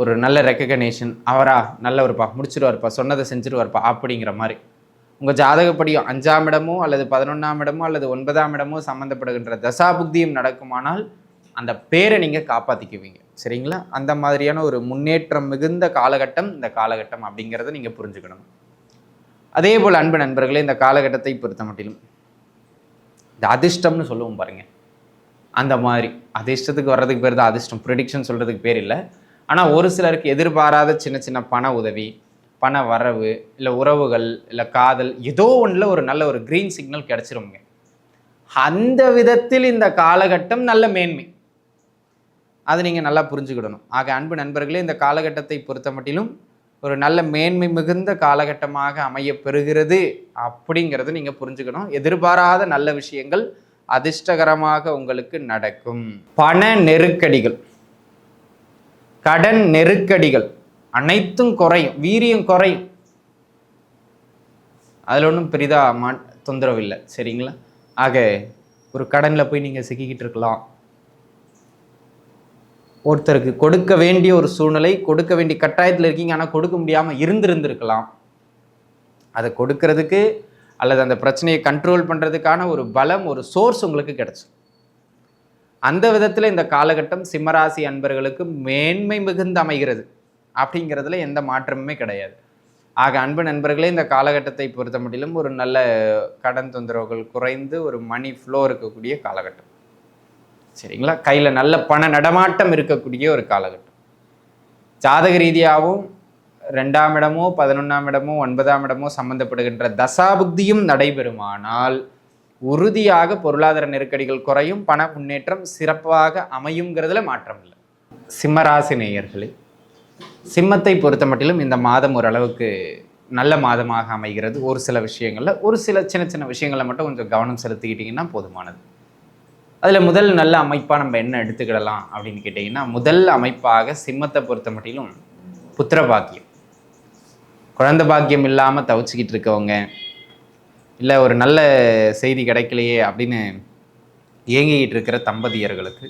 ஒரு நல்ல ரெக்கக்னேஷன் அவரா? நல்லவருப்பா. முடிச்சிருவார்ப்பா. சொன்னதை செஞ்சிருவாருப்பா. அப்படிங்கிற மாதிரி. உங்கள் ஜாதகப்படியும் அஞ்சாம் இடமோ அல்லது பதினொன்றாம் இடமோ அல்லது ஒன்பதாம் இடமோ சம்மந்தப்படுகின்ற தசாபுக்தியும் நடக்குமானால் அந்த பேரை நீங்கள் காப்பாற்றிக்குவீங்க சரிங்களா? அந்த மாதிரியான ஒரு முன்னேற்றம் மிகுந்த காலகட்டம் இந்த காலகட்டம் அப்படிங்கிறத நீங்கள் புரிஞ்சுக்கணும். அதே போல் அன்பு நண்பர்களே இந்த காலகட்டத்தை பொறுத்த மட்டிலும் இந்த அதிர்ஷ்டம்னு சொல்லுவோம் பாருங்க. அந்த மாதிரி. அதிர்ஷ்டத்துக்கு வர்றதுக்கு பேர் தான் அதிர்ஷ்டம். ப்ரிடிக்ஷன் சொல்கிறதுக்கு பேர் இல்லை. ஆனால் ஒரு சிலருக்கு எதிர்பாராத சின்ன சின்ன பண உதவி பண வரவு இல்லை உறவுகள் இல்லை காதல் ஏதோ ஒன்றில் ஒரு நல்ல ஒரு க்ரீன் சிக்னல் கிடச்சிருங்க அந்த விதத்தில் இந்த காலகட்டம் நல்ல மேன்மை. அதை நீங்கள் நல்லா புரிஞ்சுக்கிடணும். ஆக அன்பு நண்பர்களே இந்த காலகட்டத்தை பொறுத்த மட்டிலும் ஒரு நல்ல மேன்மை மிகுந்த காலகட்டமாக அமைய பெறுகிறது அப்படிங்கிறத நீங்கள் புரிஞ்சுக்கணும். எதிர்பாராத நல்ல விஷயங்கள் அதிர்ஷ்டகரமாக உங்களுக்கு நடக்கும். பண நெருக்கடிகள். கடன் நெருக்கடிகள் அனைத்தும் குறையும் வீரியம் குறையும். அதில் ஒன்றும் பெரிதாக மா தொந்தரவு இல்லை சரிங்களா? ஆக ஒரு கடனில் போய் நீங்கள் சிக்கிக்கிட்டு இருக்கலாம். ஒருத்தருக்கு கொடுக்க வேண்டிய ஒரு சூழ்நிலை கொடுக்க வேண்டிய கட்டாயத்தில் இருக்கீங்க ஆனால் கொடுக்க முடியாமல் இருந்திருந்திருக்கலாம். அதை கொடுக்கறதுக்கு அல்லது அந்த பிரச்சனையை கண்ட்ரோல் பண்ணுறதுக்கான ஒரு பலம் ஒரு சோர்ஸ் உங்களுக்கு கிடைச்சு அந்த விதத்தில் இந்த காலகட்டம் சிம்மராசி அன்பர்களுக்கு மேன்மை மிகுந்து அமைகிறது. அப்படிங்கிறதுல எந்த மாற்றமுமே கிடையாது. ஆக அன்பு நண்பர்களே இந்த காலகட்டத்தை பொறுத்த முடியலும் ஒரு நல்ல கடன் தொந்தரவுகள் குறைந்து ஒரு மணி ஃப்ளோ இருக்கக்கூடிய காலகட்டம். சரிங்களா? கையில் நல்ல பண நடமாட்டம் இருக்கக்கூடிய ஒரு காலகட்டம். ஜாதக ரீதியாகவும் ரெண்டாம் இடமோ பதினொன்றாம் இடமோ ஒன்பதாம் இடமோ சம்பந்தப்படுகின்ற தசாபுக்தியும் நடைபெறுமானால் உறுதியாக பொருளாதார நெருக்கடிகள் குறையும் பண முன்னேற்றம் சிறப்பாக அமையுங்கிறதுல மாற்றம் இல்லை. சிம்மராசி நேயர்களே சிம்மத்தை பொறுத்த மட்டிலும் இந்த மாதம் ஓரளவுக்கு நல்ல மாதமாக அமைகிறது. ஒரு சில விஷயங்களில் ஒரு சில சின்ன சின்ன விஷயங்களில் மட்டும் கொஞ்சம் கவனம் செலுத்திக்கிட்டிங்கன்னா போதுமானது. அதில் முதல் நல்ல அமைப்பாக நம்ம என்ன எடுத்துக்கிடலாம் அப்படின்னு கேட்டிங்கன்னா முதல் அமைப்பாக சிம்மத்தை பொறுத்த மட்டிலும் புத்திர பாக்கியம். குழந்தை பாக்கியம் இல்லாமல் தவிச்சுக்கிட்டு இருக்கவங்க இல்லை ஒரு நல்ல செய்தி கிடைக்கலையே அப்படின்னு இயங்கிக்கிட்டு இருக்கிற தம்பதியர்களுக்கு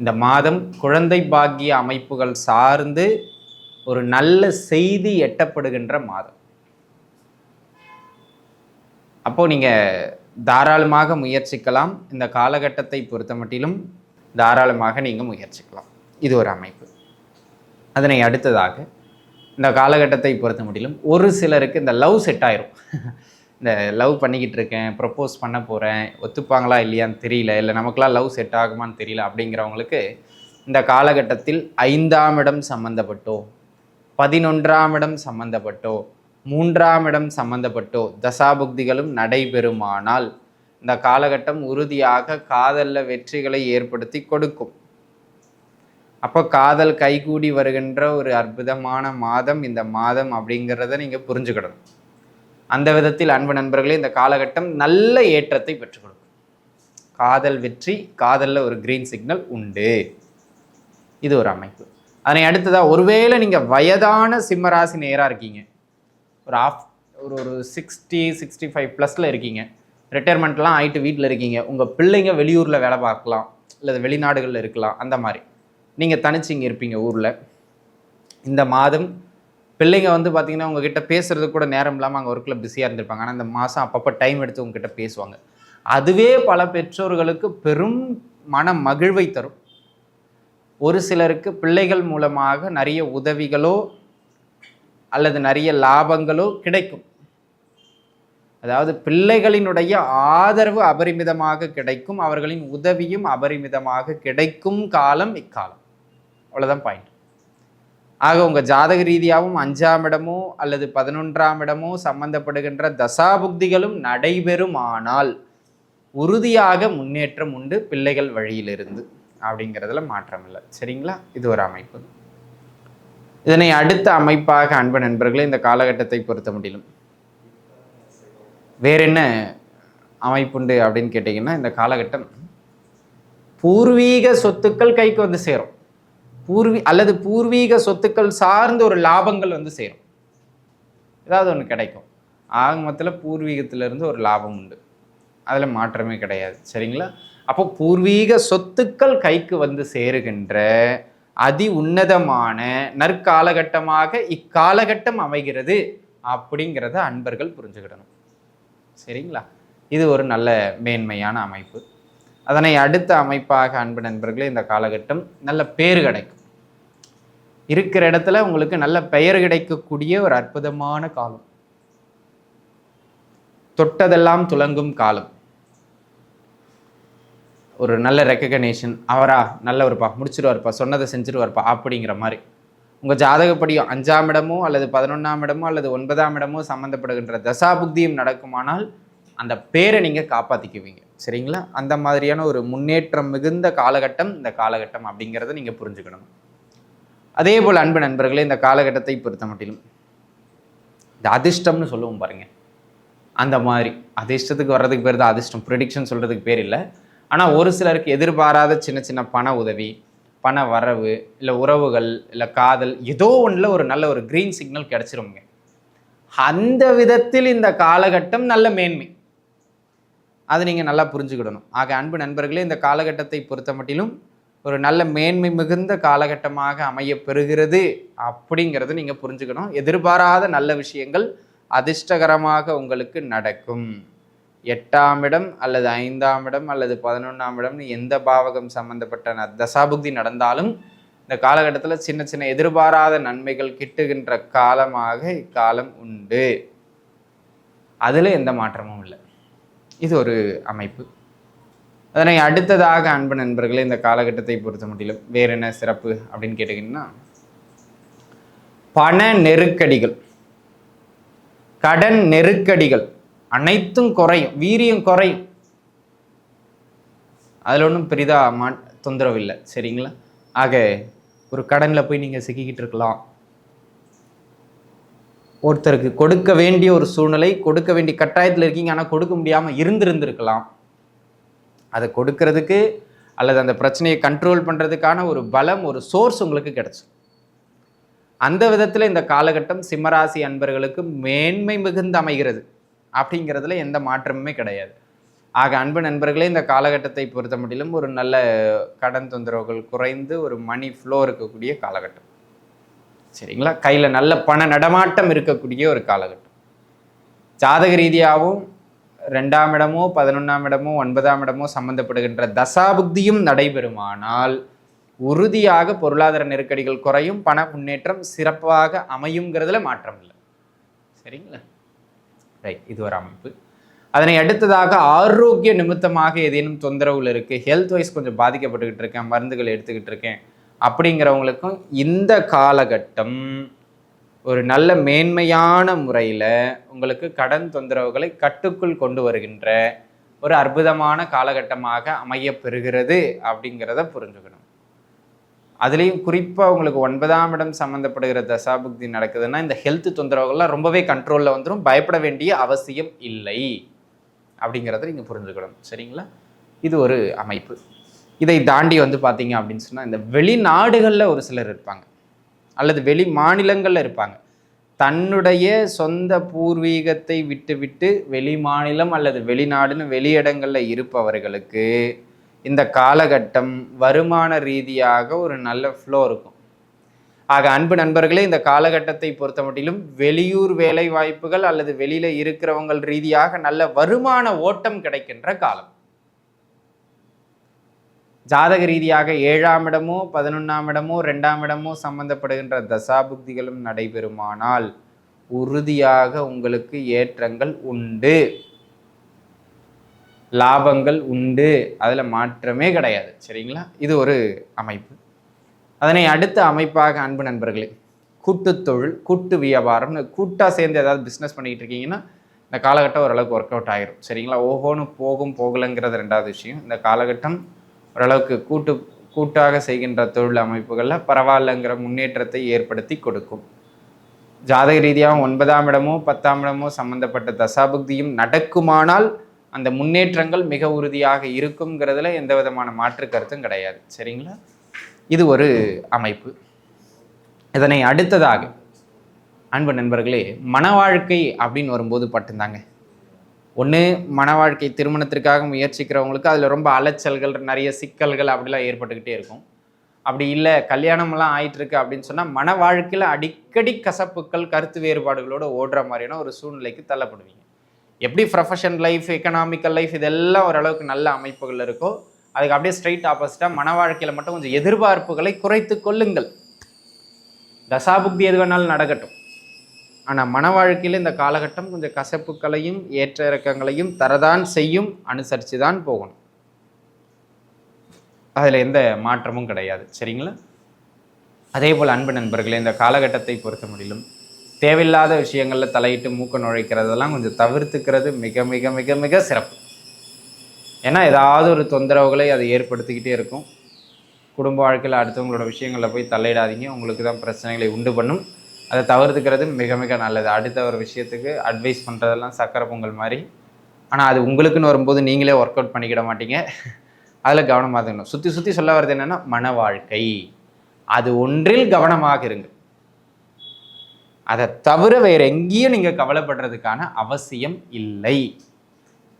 இந்த மாதம் குழந்தை பாக்கிய அமைப்புகள் சார்ந்து ஒரு நல்ல செய்தி எட்டப்படுகின்ற மாதம். அப்போ நீங்கள் தாராளமாக முயற்சிக்கலாம். இந்த காலகட்டத்தை பொறுத்த மட்டிலும் தாராளமாக நீங்கள் முயற்சிக்கலாம். இது ஒரு அமைப்பு. அதனை அடுத்ததாக இந்த காலகட்டத்தை பொறுத்த மட்டிலும் ஒரு சிலருக்கு இந்த லவ் செட் ஆயிரும். இந்த லவ் பண்ணிக்கிட்டு இருக்கேன் ப்ரப்போஸ் பண்ண போகிறேன் ஒத்துப்பாங்களா இல்லையான்னு தெரியல இல்லை நமக்கெல்லாம் லவ் செட் ஆகுமான்னு தெரியல அப்படிங்கிறவங்களுக்கு இந்த காலகட்டத்தில் ஐந்தாம் இடம் சம்மந்தப்பட்டோ பதினொன்றாம் இடம் சம்மந்தப்பட்டோ மூன்றாம் இடம் சம்மந்தப்பட்டோ தசாபுக்திகளும் நடைபெறுமானால் இந்த காலகட்டம் உறுதியாக காதலில் வெற்றிகளை ஏற்படுத்தி கொடுக்கும். அப்போ காதல் கைகூடி வருகின்ற ஒரு அற்புதமான மாதம் இந்த மாதம் அப்படிங்கிறத நீங்கள் புரிஞ்சுக்கிடணும். அந்த விதத்தில் அன்பு நண்பர்களே இந்த காலகட்டம் நல்ல ஏற்றத்தை பெற்றுக் கொடுக்கும். காதல் வெற்றி காதலில் ஒரு கிரீன் சிக்னல் உண்டு. இது ஒரு அமைப்பு. அதனை அடுத்ததாக ஒருவேளை நீங்கள் வயதான சிம்மராசி நேராக இருக்கீங்க. ஒரு ஆஃப் ஒரு ஒரு சிக்ஸ்டி சிக்ஸ்டி ஃபைவ் ப்ளஸில் இருக்கீங்க. ரிட்டையர்மெண்ட்லாம் ஆகிட்டு வீட்டில் இருக்கீங்க. உங்கள் பிள்ளைங்க வெளியூரில் வேலை பார்க்கலாம். இல்லை வெளிநாடுகளில் இருக்கலாம். அந்த மாதிரி. நீங்கள் தனிச்சு இங்கே இருப்பீங்க ஊரில். இந்த மாதம் பிள்ளைங்க வந்து பார்த்தீங்கன்னா உங்ககிட்ட பேசுறது கூட நேரம் இல்லாமல் அங்கே ஒர்க்கில் பிஸியாக இருந்திருப்பாங்க. ஆனால் இந்த மாதம் அப்பப்போ டைம் எடுத்து உங்ககிட்ட பேசுவாங்க. அதுவே பல பெற்றோர்களுக்கு பெரும் மன மகிழ்வை தரும். ஒரு சிலருக்கு பிள்ளைகள் மூலமாக நிறைய உதவிகளோ அல்லது நிறைய லாபங்களோ கிடைக்கும். அதாவது பிள்ளைகளினுடைய ஆதரவு அபரிமிதமாக கிடைக்கும். அவர்களின் உதவியும் அபரிமிதமாக கிடைக்கும் காலம் இக்காலம். அவ்வளோதான் பாயிண்ட் ஆக உங்கள் ஜாதக ரீதியாகவும் அஞ்சாம் இடமோ அல்லது பதினொன்றாம் இடமோ சம்பந்தப்படுகின்ற தசாபுக்திகளும் நடைபெறுமானால் உறுதியாக முன்னேற்றம் உண்டு பிள்ளைகள் வழியிலிருந்து அப்படிங்கிறதுல மாற்றம் இல்லை. சரிங்களா? இது ஒரு அமைப்பு. இதனை அடுத்த அமைப்பாக அன்பு நண்பர்களே இந்த காலகட்டத்தை பொறுத்த முடியும். வேற என்ன அமைப்புண்டு அப்படின்னு கேட்டிங்கன்னா இந்த காலகட்டம் பூர்வீக சொத்துக்கள் கைக்கு வந்து சேரும். பூர்வீ அல்லது பூர்வீக சொத்துக்கள் சார்ந்த ஒரு லாபங்கள் வந்து சேரும். ஏதாவது ஒன்று கிடைக்கும். ஆக மொத்தத்தில் பூர்வீகத்திலிருந்து ஒரு லாபம் உண்டு. அதில் மாற்றமே கிடையாது. சரிங்களா? அப்போ பூர்வீக சொத்துக்கள் கைக்கு வந்து சேருகின்ற அதி உன்னதமான நற்காலகட்டமாக இக்காலகட்டம் அமைகிறது அப்படிங்கிறத அன்பர்கள் புரிஞ்சுக்கிடணும் சரிங்களா? இது ஒரு நல்ல மேன்மையான அமைப்பு. அதனை அடுத்த அமைப்பாக அன்பு நண்பர்களே இந்த காலகட்டம் நல்ல பேர் கிடைக்கும். இருக்கிற இடத்துல உங்களுக்கு நல்ல பெயர் கிடைக்கக்கூடிய ஒரு அற்புதமான காலம். தொட்டதெல்லாம் துலங்கும் காலம். ஒரு நல்ல ரெக்கக்னேஷன் அவரா நல்லவருப்பா முடிச்சிருவாருப்பா சொன்னதை செஞ்சிருவாருப்பா அப்படிங்கிற மாதிரி. உங்கள் ஜாதகப்படியும் அஞ்சாம் இடமோ அல்லது பதினொன்றாம் இடமோ அல்லது ஒன்பதாம் இடமோ சம்மந்தப்படுகின்ற தசாபுக்தியும் நடக்குமானால் அந்த பேரை நீங்கள் காப்பாற்றிக்குவீங்க சரிங்களா? அந்த மாதிரியான ஒரு முன்னேற்றம் மிகுந்த காலகட்டம் இந்த காலகட்டம் அப்படிங்கிறத நீங்கள் புரிஞ்சுக்கணும். அதே போல் அன்பு நண்பர்களே இந்த காலகட்டத்தை பொறுத்த மட்டிலும் இந்த அதிர்ஷ்டம்னு சொல்லுவோம் பாருங்க. அந்த மாதிரி. அதிர்ஷ்டத்துக்கு வர்றதுக்கு பேர் தான் அதிர்ஷ்டம். ப்ரிடிக்ஷன் சொல்கிறதுக்கு பேர் இல்லை. ஆனால் ஒரு சிலருக்கு எதிர்பாராத சின்ன சின்ன பண உதவி பண வரவு இல்லை உறவுகள் இல்லை காதல் ஏதோ ஒன்றில் ஒரு நல்ல ஒரு க்ரீன் சிக்னல் கிடச்சிருவோங்க அந்த விதத்தில் இந்த காலகட்டம் நல்ல மேன்மை. அதை நீங்கள் நல்லா புரிஞ்சுக்கிடணும். ஆக அன்பு நண்பர்களே இந்த காலகட்டத்தை பொறுத்த மட்டிலும் ஒரு நல்ல மேன்மை மிகுந்த காலகட்டமாக அமைய பெறுகிறது அப்படிங்கிறத நீங்கள் புரிஞ்சுக்கணும். எதிர்பாராத நல்ல விஷயங்கள் அதிர்ஷ்டகரமாக உங்களுக்கு நடக்கும். எட்டாம் இடம் அல்லது ஐந்தாம் இடம் அல்லது பதினொன்றாம் இடம்னு எந்த பாவகம் சம்பந்தப்பட்ட ந- தசாபுக்தி நடந்தாலும் இந்த காலகட்டத்தில் சின்ன சின்ன எதிர்பாராத நன்மைகள் கிட்டுகின்ற காலமாக இக்காலம் உண்டு. அதில் எந்த மாற்றமும் இல்லை. இது ஒரு அமைப்பு. அதனை அடுத்ததாக அன்பு நண்பர்களே இந்த காலகட்டத்தை பொறுத்த முடியல வேற என்ன சிறப்பு அப்படின்னு கேட்டிங்கன்னா பண நெருக்கடிகள். கடன் நெருக்கடிகள் அனைத்தும் குறையும் வீரியம் குறையும். அதில் ஒன்றும் பெரிதாக மா தொந்தரவு இல்லை சரிங்களா? ஆக ஒரு கடனில் போய் நீங்கள் சிக்கிக்கிட்டு இருக்கலாம். ஒருத்தருக்கு கொடுக்க வேண்டிய ஒரு சூழ்நிலை கொடுக்க வேண்டிய கட்டாயத்தில் இருக்கீங்க ஆனால் கொடுக்க முடியாமல் இருந்திருந்திருக்கலாம். அதை கொடுக்கறதுக்கு அல்லது அந்த பிரச்சனையை கண்ட்ரோல் பண்ணுறதுக்கான ஒரு பலம் ஒரு சோர்ஸ் உங்களுக்கு கிடச்சி அந்த விதத்தில் இந்த காலகட்டம் சிம்மராசி அன்பர்களுக்கு மேன்மை மிகுந்து அமைகிறது. அப்படிங்கிறதுல எந்த மாற்றமுமே கிடையாது. ஆக அன்பு நண்பர்களே இந்த காலகட்டத்தை பொறுத்த மட்டிலும் ஒரு நல்ல கடன் தொந்தரவுகள் குறைந்து ஒரு மணி ஃப்ளோ இருக்கக்கூடிய காலகட்டம். சரிங்களா? கையில் நல்ல பண நடமாட்டம் இருக்கக்கூடிய ஒரு காலகட்டம். ஜாதக ரீதியாகவும் ரெண்டாம் இடமோ பதினொன்றாம் இடமோ ஒன்பதாம் இடமோ சம்பந்தப்படுகின்ற தசாபுக்தியும் நடைபெறுமானால் உறுதியாக பொருளாதார நெருக்கடிகள் குறையும் பண முன்னேற்றம் சிறப்பாக அமையுங்கிறதுல மாற்றம் இல்லை. சரிங்களா? ரைட் இது ஒரு அமைப்பு. அதனை அடுத்ததாக ஆரோக்கிய நிமித்தமாக ஏதேனும் தொந்தரவுகள் இருக்குது ஹெல்த் வைஸ் கொஞ்சம் பாதிக்கப்பட்டுக்கிட்டு இருக்கேன் மருந்துகள் எடுத்துக்கிட்டு இருக்கேன். அப்படிங்கிறவங்களுக்கும் இந்த காலகட்டம் ஒரு நல்ல மேன்மையான முறையில் உங்களுக்கு கடன் தொந்தரவுகளை கட்டுக்குள் கொண்டு வருகின்ற ஒரு அற்புதமான காலகட்டமாக அமையப்பெறுகிறது அப்படிங்கிறத புரிஞ்சுக்கணும். அதுலேயும் குறிப்பாக உங்களுக்கு ஒன்பதாம் இடம் சம்மந்தப்படுகிற தசாபுக்தி நடக்குதுன்னா இந்த ஹெல்த் தொந்தரவுகள்லாம் ரொம்பவே கண்ட்ரோலில் வந்துடும் பயப்பட வேண்டிய அவசியம் இல்லை அப்படிங்கிறத நீங்கள் புரிஞ்சுக்கணும். சரிங்களா? இது ஒரு அமைப்பு. இதை தாண்டி வந்து பார்த்தீங்க அப்படின்னு சொன்னால் இந்த வெளிநாடுகளில் ஒரு சிலர் இருப்பாங்க. அல்லது வெளி மாநிலங்களில் இருப்பாங்க. தன்னுடைய சொந்த பூர்வீகத்தை விட்டுவிட்டு வெளி மாநிலம் அல்லது வெளிநாடுன்னு வெளியிடங்களில் இருப்பவர்களுக்கு இந்த காலகட்டம் வருமான ரீதியாக ஒரு நல்ல ஃப்ளோ இருக்கும். ஆக அன்பு நண்பர்களே இந்த காலகட்டத்தை பொறுத்த மட்டிலும் வெளியூர் வேலை வாய்ப்புகள் அல்லது வெளியில் இருக்கிறவங்கள் ரீதியாக நல்ல வருமான ஓட்டம் கிடைக்கின்ற காலம். ஜாதக ரீதியாக ஏழாம் இடமோ பதினொன்றாம் இடமோ ரெண்டாம் இடமோ சம்பந்தப்படுகின்ற தசாபுக்திகளும் நடைபெறுமானால் உறுதியாக உங்களுக்கு ஏற்றங்கள் உண்டு. லாபங்கள் உண்டு. அதில் மாற்றமே கிடையாது. சரிங்களா? இது ஒரு அமைப்பு. அதனை அடுத்த அமைப்பாக அன்பு நண்பர்களே கூட்டு தொழில் கூட்டு வியாபாரம்னு கூட்டாக சேர்ந்து ஏதாவது பிஸ்னஸ் பண்ணிக்கிட்டு இருக்கீங்கன்னா இந்த காலகட்டம் ஓரளவுக்கு ஒர்க் அவுட் ஆகிரும் சரிங்களா? ஓஹோன்னு போகும் போகலைங்கிறது ரெண்டாவது விஷயம். இந்த காலகட்டம் ஓரளவுக்கு கூட்டு கூட்டாக செய்கின்ற தொழில் அமைப்புகளில் பரவாயில்லைங்கிற முன்னேற்றத்தை ஏற்படுத்தி கொடுக்கும். ஜாதக ரீதியாக ஒன்பதாம் இடமோ பத்தாம் இடமோ சம்பந்தப்பட்ட தசாபுக்தியும் நடக்குமானால் அந்த முன்னேற்றங்கள் மிக உறுதியாக இருக்குங்கிறதுல எந்த விதமான மாற்று கருத்தும் கிடையாது. சரிங்களா? இது ஒரு அமைப்பு. இதனை அடுத்ததாக அன்பு நண்பர்களே மன வாழ்க்கை அப்படின்னு வரும்போது பட்டுந்தாங்க. ஒன்று மன வாழ்க்கை திருமணத்திற்காக முயற்சிக்கிறவங்களுக்கு அதில் ரொம்ப அலைச்சல்கள் நிறைய சிக்கல்கள் அப்படிலாம் ஏற்பட்டுக்கிட்டே இருக்கும். அப்படி இல்லை கல்யாணம்லாம் ஆயிட்டுருக்கு அப்படின்னு சொன்னால் மன வாழ்க்கையில் அடிக்கடி கசப்புக்கள் கருத்து வேறுபாடுகளோடு ஓடுற மாதிரியான ஒரு சூழ்நிலைக்கு தள்ளப்படுவீங்க. எப்படி ப்ரொஃபஷன் லைஃப் எக்கனாமிக்கல் லைஃப் இதெல்லாம் ஓரளவுக்கு நல்ல அமைப்புகள் இருக்கோ அதுக்கு அப்படியே ஸ்ட்ரைட் ஆப்போசிட்டாக மன வாழ்க்கையில் மட்டும் கொஞ்சம் எதிர்பார்ப்புகளை குறைத்து கொள்ளுங்கள். தசாபுக்தி எது வேணாலும் நடக்கட்டும். ஆனால் மன வாழ்க்கையில் இந்த காலகட்டம் கொஞ்சம் கசப்புக்களையும் ஏற்ற இறக்கங்களையும் தரதான் செய்யும் அனுசரித்து தான் போகணும். அதில் எந்த மாற்றமும் கிடையாது. சரிங்களா? அதே போல் அன்பு நண்பர்களே இந்த காலகட்டத்தை பொறுத்த முடியலும் தேவையில்லாத விஷயங்களில் தலையிட்டு மூக்க நுழைக்கிறதெல்லாம் கொஞ்சம் தவிர்த்துக்கிறது மிக மிக மிக மிக சிறப்பு. ஏன்னா ஏதாவது ஒரு தொந்தரவுகளை அது ஏற்படுத்திக்கிட்டே இருக்கும். குடும்ப வாழ்க்கையில் அடுத்தவங்களோட விஷயங்களில் போய் தலையிடாதீங்க. உங்களுக்கு தான் பிரச்சனைகளை உண்டு பண்ணும். அதை தவிர்த்துக்கிறது மிக மிக நல்லது. அடுத்த ஒரு விஷயத்துக்கு அட்வைஸ் பண்ணுறதெல்லாம் சக்கரை பொங்கல் மாதிரி. ஆனால் அது உங்களுக்குன்னு வரும்போது நீங்களே ஒர்க் அவுட் பண்ணிக்கிட மாட்டீங்க. அதில் கவனமாக இருக்கணும். சுற்றி சுற்றி சொல்ல வர்றது என்னென்னா மன வாழ்க்கை. அது ஒன்றில் கவனமாக இருங்க அதை தவிர வேறு எங்கேயும் நீங்கள் கவலைப்படுறதுக்கான அவசியம் இல்லை.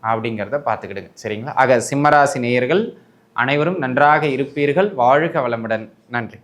அப்படிங்கிறத பார்த்துக்கிடுங்க. சரிங்களா? ஆக சிம்மராசி நேயர்கள் அனைவரும் நன்றாக இருப்பீர்கள். வாழ்க வளமுடன். நன்றி.